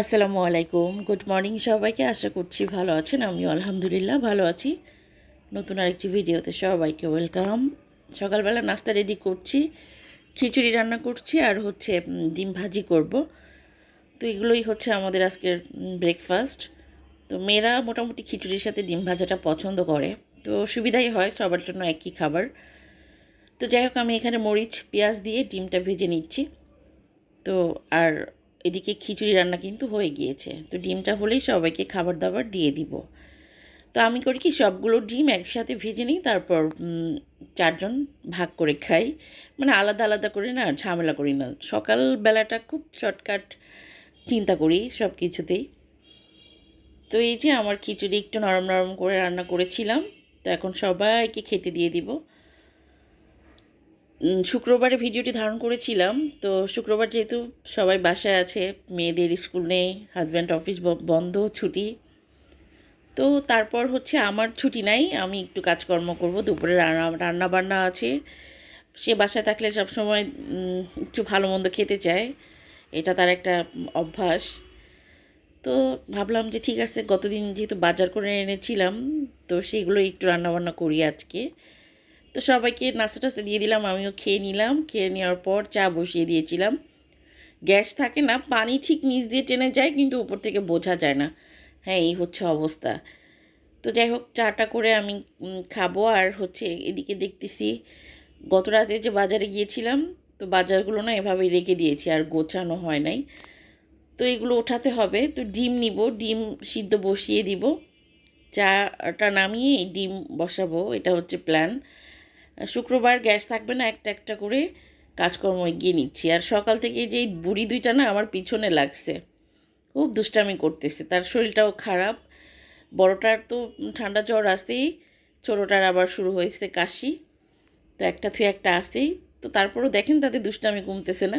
আসসালামু আলাইকুম। Good morning সবাইকে, আশা করছি ভালো আছেন। আমিও আলহামদুলিল্লাহ ভালো আছি। নতুন আরেকটি ভিডিওতে সবাইকে ওয়েলকাম সকালবেলা নাস্তা রেডি করছি, খিচুড়ি রান্না করছি, আর হচ্ছে ডিম ভাজি করব। তো এগুলোই হচ্ছে আমাদের আজকের ব্রেকফাস্ট তো মেয়েরা মোটামুটি খিচুড়ির সাথে ডিম ভাজাটা পছন্দ করে। তো সুবিধাই হয় সবার জন্য একই খাবার। তো যাই হোক, আমি এখানে মরিচ, পেঁয়াজ দিয়ে ডিমটা ভেজে নিচ্ছি। তো আর এদিকে খিচুড়ি রান্না কিন্তু হয়ে গিয়েছে। তো ডিমটা হলেই সবাইকে খাবার দাবার দিয়ে দিব। তো আমি করি কি, সবগুলো ডিম একসাথে ভেজে নিই, তারপর চারজন ভাগ করে খাই। মানে আলাদা আলাদা করে না, ঝামেলা করি না। সকালবেলাটা খুব শর্টকাট চিন্তা করি সব কিছুতেই তো এই যে আমার খিচুড়ি একটু নরম নরম করে রান্না করেছিলাম, তো এখন সবাইকে খেতে দিয়ে দিব। শুক্রবারে ভিডিওটি ধারণ করেছিলাম। তো শুক্রবার যেহেতু সবাই বাসায় আছে, মেয়েদের স্কুল নেই হাজব্যান্ড অফিস বন্ধ, ছুটি। তো তারপর হচ্ছে আমার ছুটি নাই, আমি একটু কাজকর্ম করব, দুপুরে রান্না রান্না বান্না আছে। সে বাসায় থাকলে সবসময় একটু ভালো মন্দ খেতে চায়। এটা তার একটা অভ্যাস। তো ভাবলাম যে ঠিক আছে, গতদিন যেহেতু বাজার করে এনেছিলাম, তো সেগুলো একটু রান্নাবান্না করি আজকে। তো সবাইকে নাস্তা টাস্তা দিয়ে দিলাম, আমিও খেয়ে নিলাম। খেয়ে নেওয়ার পর চা বসিয়ে দিয়েছিলাম। গ্যাস থাকে না, পানি ঠিক নিচ দিয়ে টেনে যায়, কিন্তু উপর থেকে বোঝা যায় না। হ্যাঁ এই হচ্ছে অবস্থা। তো যাই হোক, চাটা করে আমি খাব। আর হচ্ছে এদিকে দেখতেছি, গত রাতে যে বাজারে গিয়েছিলাম, তো বাজারগুলো না এভাবে রেখে দিয়েছি, আর গোছানো হয় নাই। তো এগুলো ওঠাতে হবে। তো ডিম নিব, ডিম সিদ্ধ বসিয়ে দিব। চাটা নামিয়ে ডিম বসাবো, এটা হচ্ছে প্ল্যান শুক্রবার গ্যাস থাকবে না, একটা একটা করে কাজকর্ম এগিয়ে নিচ্ছি। আর সকাল থেকে যে বুড়ি দুইটা না আমার পিছনে লাগছে, খুব দুষ্টামি করতেছে। তার শরীরটাও খারাপ, বড়টার তো ঠান্ডা জ্বর আসেই ছোটোটার আবার শুরু হয়েছে কাশি। তো একটা থুয়ে একটা আসেই তো তারপরও দেখেন তাদের দুষ্টামি কমতেছে না।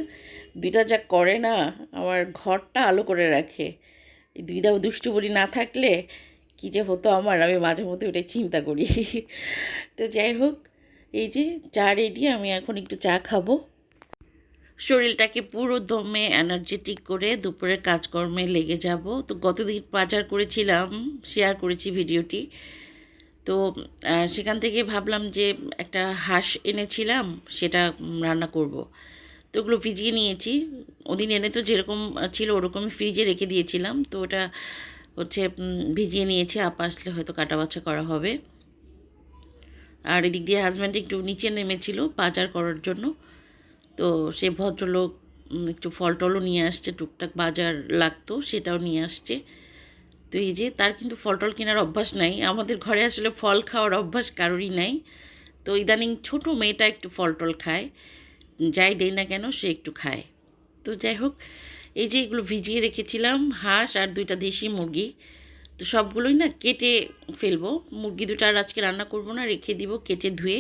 দুইটা যা করে না, আমার ঘরটা আলো করে রাখে। এই দুইটা দুষ্টু বুড়ি না থাকলে কী যে হতো আমার, আমি মাঝে মধ্যে ওটাই চিন্তা করি। তো যাই হোক এই যে চা রেডি আমি এখন একটু চা খাব। শরীরটাকে পুরো দমে এনার্জেটিক করে দুপুরের কাজকর্মে লেগে যাব। তো গতদিন বাজার করেছিলাম শেয়ার করেছি ভিডিওটি। তো সেখান থেকে ভাবলাম যে একটা হাঁস এনেছিলাম, সেটা রান্না করব। তো ওগুলো ভিজিয়ে নিয়েছি। ওদিন এনে তো যেরকম ছিল ওরকমই ফ্রিজে রেখে দিয়েছিলাম। তো ওটা হচ্ছে ভিজিয়ে নিয়েছি, আপা আসলে হয়তো কাটা বাছা করা হবে। আর এদিক দিয়ে হাজব্যান্ড একটু নিচে নেমেছিল বাজার করার জন্য। তো সে ভদ্রলোক একটু ফল টলও নিয়ে আসছে, টুকটাক বাজার লাগতো, সেটাও নিয়ে আসছে। তো এই যে তার কিন্তু ফল টল কেনার অভ্যাস নাই। আমাদের ঘরে আসলে ফল খাওয়ার অভ্যাস কারোরই নাই। তো ইদানিং ছোট মেয়েটা একটু ফল টল খায়। যাই দেই না কেন, সে একটু খায়। তো যাই হোক, এই যে এগুলো ভিজিয়ে রেখেছিলাম, হাঁস আর দুইটা দেশি মুরগি। তো সবগুলোই না কেটে ফেলব। মুরগি দুটো আর আজকে রান্না করব না, রেখে দিব কেটে ধুয়ে।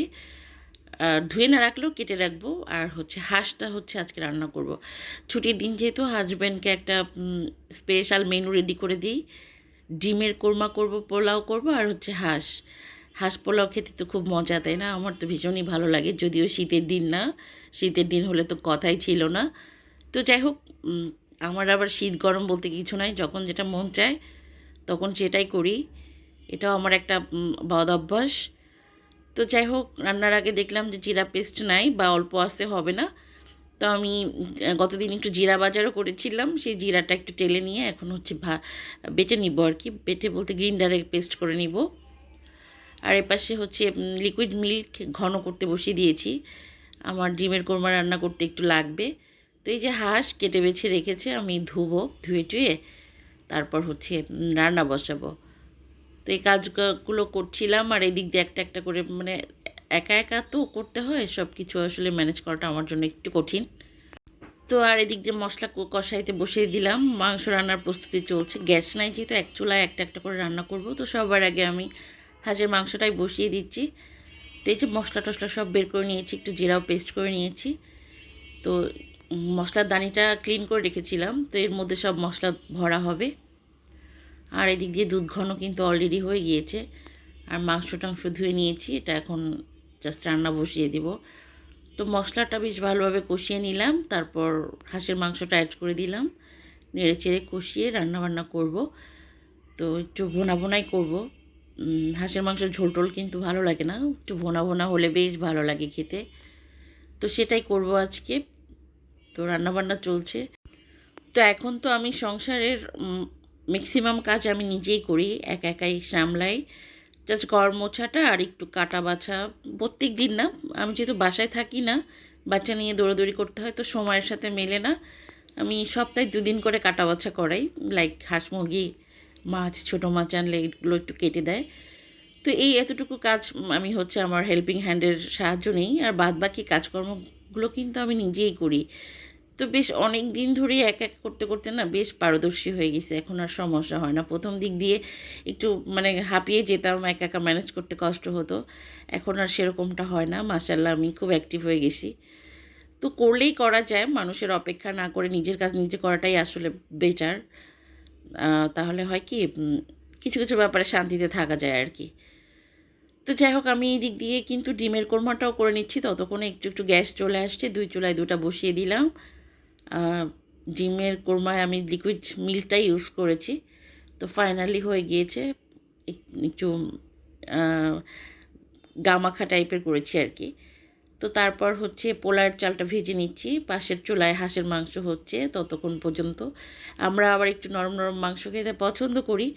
ধুয়ে না রাখলেও কেটে রাখব। আর হচ্ছে হাঁসটা হচ্ছে আজকে রান্না করব। ছুটির দিন যেহেতু হাজব্যান্ডকে একটা স্পেশাল মেনু রেডি করে দিই। ডিমের কোরমা করব, পোলাও করব আর হচ্ছে হাঁস। হাঁস পোলাও খেতে তো খুব মজা, তাই না? আমার তো ভীষণই ভালো লাগে, যদিও শীতের দিন না। শীতের দিন হলে তো কথাই ছিল না। তো যাই হোক আমার আবার শীত গরম বলতে কিছু নাই। যখন যেটা মন চায় তখন সেটাই করি, এটাও আমার একটা বদ অভ্যাস। তো যাই হোক, রান্নার আগে দেখলাম যে জিরা পেস্ট নাই বা অল্প আসতে হবে না। তো আমি গতদিন একটু জিরা বাজারও করেছিলাম, সেই জিরাটা একটু টেলে নিয়ে এখন হচ্ছে ভা, বেটে নিব আর কি। বেটে বলতে গ্রিন্ডারে পেস্ট করে নিব। আর এপাশে হচ্ছে লিকুইড মিল্ক ঘন করতে বসিয়ে দিয়েছি। আমার ডিমের কোরমা রান্না করতে একটু লাগবে। তো এই যে হাঁস কেটে বেছে রেখেছে, আমি ধুবো, ধুয়ে টুয়ে তারপর হচ্ছে রান্না বসাবো। তো এই কাজগুলো করছিলাম আর এদিক দিয়ে একটা একটা করে মানে একা একা তো করতে হয় সব কিছু আসলে ম্যানেজ করাটা আমার জন্য একটু কঠিন। তো আর এদিক দিয়ে মশলা কষাইতে বসিয়ে দিলাম। মাংস রান্নার প্রস্তুতি চলছে। গ্যাস নাই যেহেতু, এক চুলায় একটা একটা করে রান্না করব। তো সবার আগে আমি হাঁসের মাংসটাই বসিয়ে দিচ্ছি। তো এই যে মশলা টশলা সব বের করে নিয়েছি, একটু জিরাও পেস্ট করে নিয়েছি। তো মশলার দানিটা ক্লিন করে রেখেছিলাম, তো এর মধ্যে সব মশলা ভরা হবে। আর এদিক দিয়ে দুধ ঘন কিন্তু অলরেডি হয়ে গিয়েছে। আর মাংস টাংস ধুয়ে নিয়েছি, এটা এখন জাস্ট রান্না বসিয়ে দিব। তো মশলাটা বেশ ভালোভাবে কষিয়ে নিলাম, তারপর হাঁসের মাংসটা অ্যাড করে দিলাম। নেড়ে চেড়ে কষিয়ে রান্নাবান্না করব। তো একটু ভোনা ভোনাই করব। হাঁসের মাংসের ঝোল টোল কিন্তু ভালো লাগে না, একটু ভোনা ভোনা হলে বেশ ভালো লাগে খেতে। তো সেটাই করব আজকে। তো রান্নাবান্না চলছে। তো এখন তো আমি সংসারের ম্যাক্সিমাম কাজ আমি নিজেই করি, একা একাই সামলাই। জাস্ট ঘর মোছাটা আর একটু কাটা বাছা প্রত্যেক দিন না, আমি যেহেতু বাসায় থাকি না, বাচ্চা নিয়ে দৌড়াদৌড়ি করতে হয়, তো সময়ের সাথে মেলে না। আমি সপ্তাহে দুদিন করে কাটা বাছা করাই লাইক হাঁস মুরগি, মাছ, ছোটো মাছ আনলে এগুলো একটু কেটে দেয়। তো এই এতটুকু কাজ আমি হচ্ছে আমার হেল্পিং হ্যান্ডের সাহায্য নেই। আর বাদ বাকি কাজকর্মগুলো কিন্তু আমি নিজেই করি। তো বেশ অনেক দিন ধরেই এক এক করতে করতে না বেশ পারদর্শী হয়ে গেছে, এখন আর সমস্যা হয় না। প্রথম দিক দিয়ে একটু মানে হাঁপিয়ে যেতাম, একা একা ম্যানেজ করতে কষ্ট হতো। এখন আর সেরকমটা হয় না মাসাল্লাহ আমি খুব অ্যাক্টিভ হয়ে গেছি। তো করলেই করা যায়, মানুষের অপেক্ষা না করে নিজের কাজ নিজে করাটাই আসলে বেটার তাহলে হয় কি কিছু কিছু ব্যাপারে শান্তিতে থাকা যায় আর কি। তো যাই হোক, আমি এই দিক দিয়ে কিন্তু ডিমের কোরমাটাও করে নিচ্ছি। ততক্ষণে একটু একটু গ্যাস চলে আসছে। দুই চুলায় দুটা বসিয়ে দিলাম। ডিমের কোরমায় আমি লিকুইড মিল্কটাই ইউজ করেছি। তো ফাইনালি হয়ে গিয়েছে। এক- একটু গামাখা টাইপের করেছি আর কি। তো তারপর হচ্ছে পোলার চালটা ভেজে নিচ্ছি। পাশের চুলায় হাঁসের মাংস হচ্ছে ততক্ষণ পর্যন্ত। আমরা আবার একটু নরম নরম মাংস খেতে পছন্দ করি।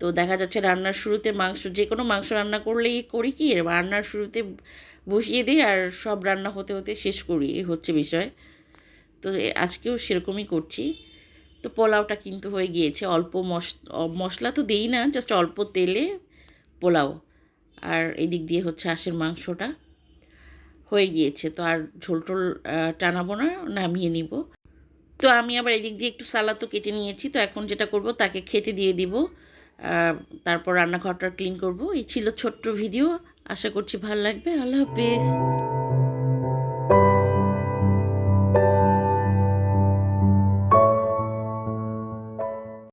তো দেখা যাচ্ছে রান্নার শুরুতে মাংস যে কোনো মাংস রান্না করলেই করি কি, রান্নার শুরুতে বসিয়ে দিই আর সব রান্না হতে হতে শেষ করি, এই হচ্ছে বিষয়। তো আজকেও সেরকমই করছি। তো পোলাওটা কিন্তু হয়ে গিয়েছে, অল্প মশ মশলা তো দেই না জাস্ট অল্প তেলে পোলাও। আর এদিক দিয়ে হচ্ছে হাঁসের মাংসটা হয়ে গিয়েছে, তো আর ঝোল টোল টানাবো না, নামিয়ে নিব। তো আমি আবার এদিক দিয়ে একটু সালাদও কেটে নিয়েছি, তো এখন যেটা করব তাকে খেতে দিয়ে দিব। তারপর রান্নাঘরটা ক্লিন করব। এই ছিল ছোট্ট ভিডিও আশা করছি ভালো লাগবে। আল্লাহ হাফেজ।